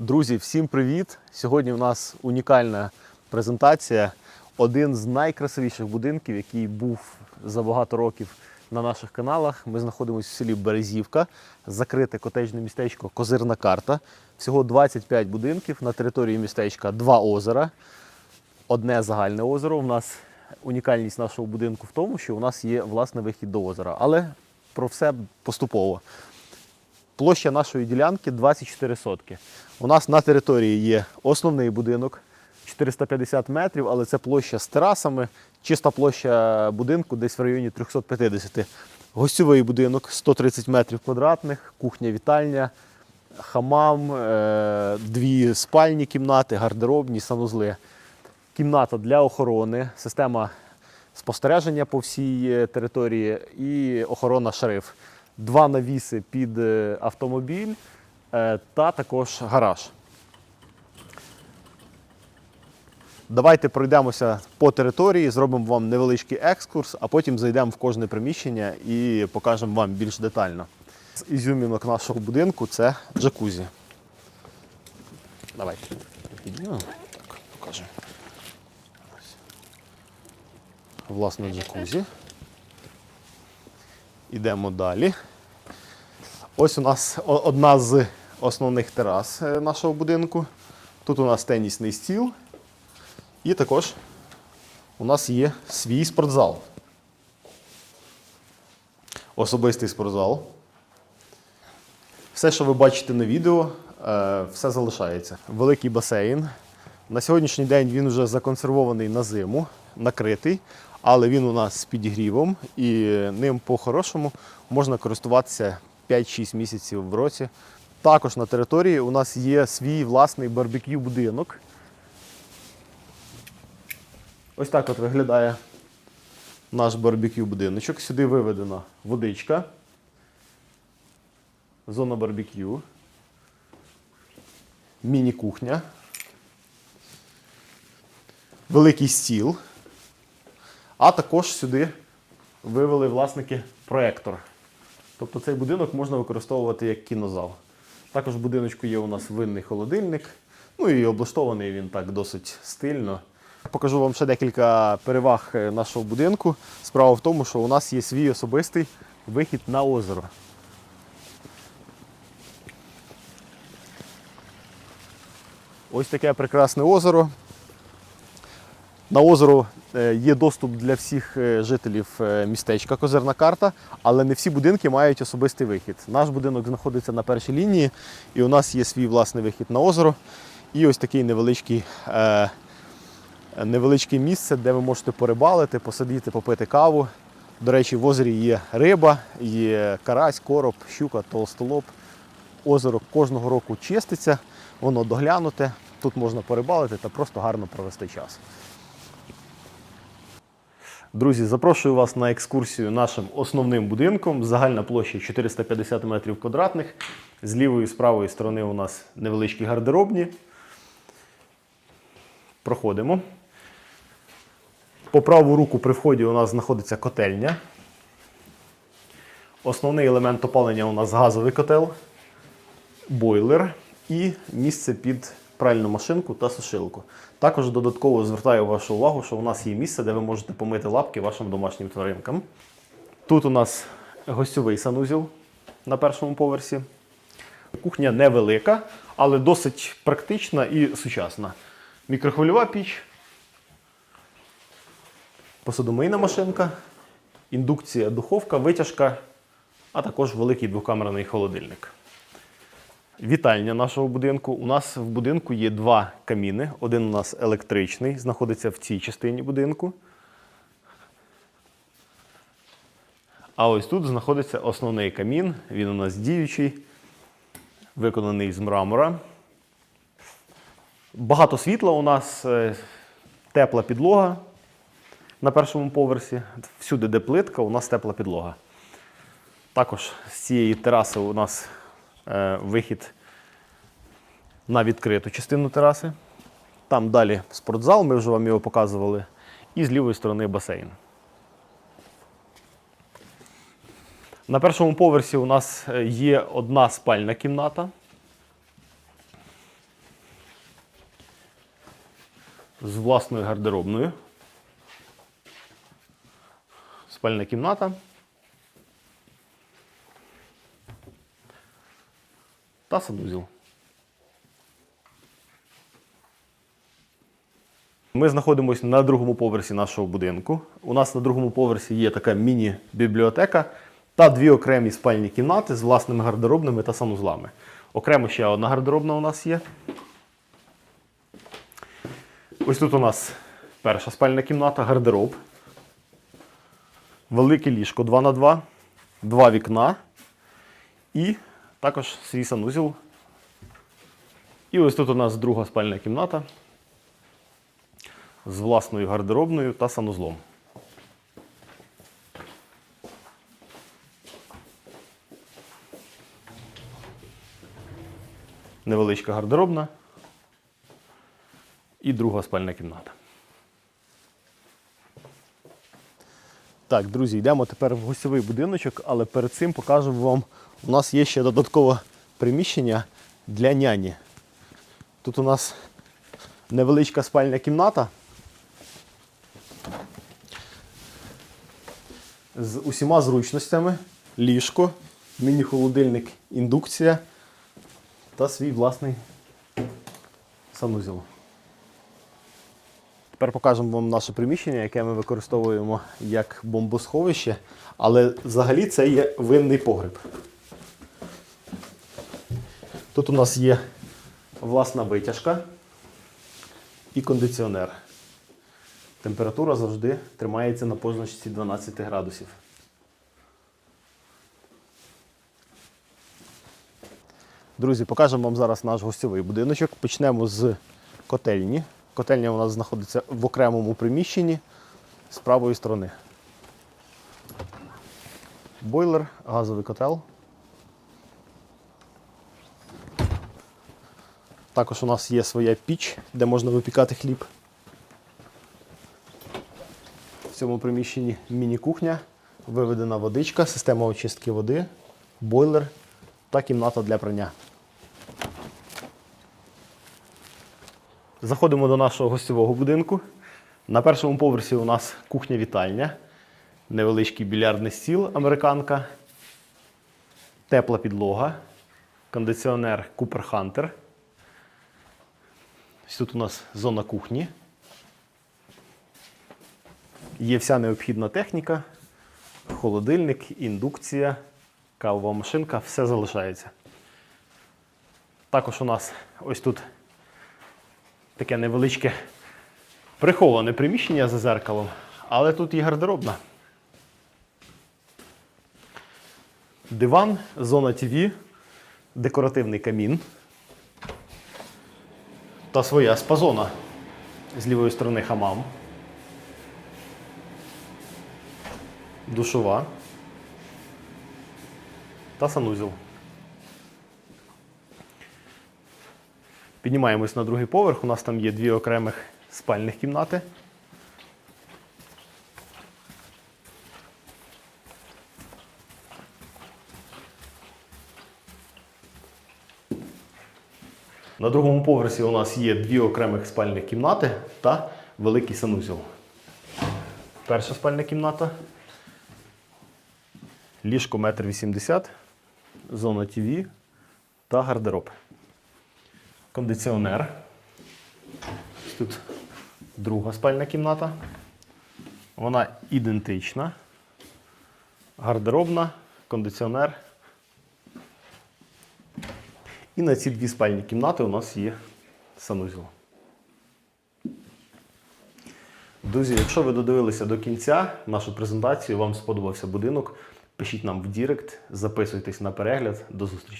Друзі, всім привіт! Сьогодні у нас унікальна презентація. Один з найкрасивіших будинків, який був за багато років на наших каналах. Ми знаходимося в селі Березівка, закрите котеджне містечко Козирна карта. Всього 25 будинків на території містечка, два озера. Одне загальне озеро. У нас унікальність нашого будинку в тому, що у нас є власний вихід до озера. Але про все поступово. Площа нашої ділянки 24 сотки. У нас на території є основний будинок 450 метрів, але це площа з терасами. Чиста площа будинку десь в районі 350. Гостьовий будинок 130 метрів квадратних, кухня, вітальня, хамам, е, дві спальні кімнати, гардеробні, санузли. Кімната для охорони, система спостереження по всій е, території і охорона шериф. Два навіси під е, автомобіль е, та також гараж. Давайте пройдемося по території, зробимо вам невеличкий екскурс, а потім зайдемо в кожне приміщення і покажемо вам більш детально. З ізюмінок нашого будинку це джакузі. Давайте піднімемо. Так, покажемо. Власне, джакузі. Ідемо далі. Ось у нас одна з основних терас е, нашого будинку. Тут у нас тенісний стіл. І також у нас є свій спортзал. Особистий спортзал. Все, що ви бачите на відео, е, все залишається. Великий басейн. На сьогоднішній день він вже законсервований на зиму, накритий, але він у нас з підігрівом і ним по-хорошому можна користуватися 5-6 місяців в році. Також на території у нас є свій власний барбекю будинок. Ось так от виглядає наш барбекю будиночок. Сюди виведена водичка, зона барбекю, міні-кухня, великий стіл. А також сюди вивели власники проектор. Тобто цей будинок можна використовувати як кінозал. Також в будиночку є у нас винний холодильник. Ну і облаштований він так досить стильно. Покажу вам ще декілька переваг е, нашого будинку. Справа в тому, що у нас є свій особистий вихід на озеро. Ось таке прекрасне озеро. На озеро е, є доступ для всіх е, жителів е, містечка Козирна карта, але не всі будинки мають особистий вихід. Наш будинок знаходиться на першій лінії, і у нас є свій власний вихід на озеро. І ось такий невеличкий, невеличке місце, де ви можете порибалити, посидіти, попити каву. До речі, в озері є риба, є карась, короб, щука, толстолоб. Озеро кожного року чиститься, воно доглянуте. Тут можна порибалити та просто гарно провести час. Друзі, запрошую вас на екскурсію нашим основним будинком. Загальна площа 450 метрів квадратних. З лівої і з правої сторони у нас невеличкі гардеробні. Проходимо. По праву руку при вході у нас знаходиться котельня. Основний елемент опалення у нас газовий котел, бойлер і місце під пральну машинку та сушилку. Також додатково звертаю вашу увагу, що у нас є місце, де ви можете помити лапки вашим домашнім тваринкам. Тут у нас гостьовий санузел на першому поверсі. Кухня невелика, але досить практична і сучасна. Мікрохвильова піч, посудомийна машинка, індукція, духовка, витяжка, а також великий двокамерний холодильник. Вітальня нашого будинку. У нас в будинку є два каміни. Один у нас електричний, знаходиться в цій частині будинку. А ось тут знаходиться основний камін. Він у нас діючий, виконаний з мрамора. Багато світла у нас, е, тепла підлога на першому поверсі. Всюди, де плитка, у нас тепла підлога. Також з цієї тераси у нас Е, вихід на відкриту частину тераси. Там далі спортзал, ми вже вам його показували, і з лівої сторони басейн. На першому поверсі у нас е, є одна спальна кімната. З власною гардеробною. Спальна кімната. Та санузел. Ми знаходимося на другому поверсі нашого будинку. У нас на другому поверсі є така міні-бібліотека та дві окремі спальні кімнати з власними гардеробними та санузлами. Окремо ще одна гардеробна у нас є. Ось тут у нас перша спальна кімната, гардероб. Велике ліжко 2 на 2 два вікна і також свій санузел. І ось тут у нас друга спальна кімната з власною гардеробною та санузлом. Невеличка гардеробна і друга спальна кімната. Так, друзі, йдемо тепер в гостьовий будиночок, але перед цим покажемо вам, у нас є ще додаткове приміщення для няні. Тут у нас невеличка спальня кімната з усіма зручностями, ліжко, міні-холодильник, індукція та свій власний санузел. Тепер покажемо вам наше приміщення, яке ми використовуємо як бомбосховище, але взагалі це є винний погреб. Тут у нас є власна витяжка і кондиціонер. Температура завжди тримається на позначці 12 градусів. Друзі, покажемо вам зараз наш гостьовий будиночок. Почнемо з котельні. Котельня у нас знаходиться в окремому приміщенні з правої сторони. Бойлер, газовий котел. Також у нас є своя піч, де можна випікати хліб. В цьому приміщенні міні-кухня, виведена водичка, система очистки води, бойлер та кімната для прання. Заходимо до нашого гостьового будинку. На першому поверсі у нас кухня-вітальня, невеличкий більярдний стіл американка, тепла підлога, кондиціонер Cooper Hunter. Ось Тут у нас зона кухні. Є вся необхідна техніка, холодильник, індукція, кавова машинка, все залишається. Також у нас ось тут таке невеличке приховане приміщення за зеркалом, але тут і гардеробна. Диван, зона ТВ, декоративний камін та своя спазона з лівої сторони хамам. Душова та санузел. Піднімаємось на другий поверх. У нас там є дві окремих спальних кімнати. На другому поверсі у нас є дві окремих спальних кімнати та великий санузел. Перша спальна кімната. Ліжко 1,80 м, зона ТВ та гардероб. Кондиціонер. Тут друга спальна кімната. Вона ідентична. Гардеробна, кондиціонер. І на ці дві спальні кімнати у нас є санузел. Друзі, якщо ви додивилися до кінця нашу презентацію, вам сподобався будинок, пишіть нам в Дірект, записуйтесь на перегляд. До зустрічі!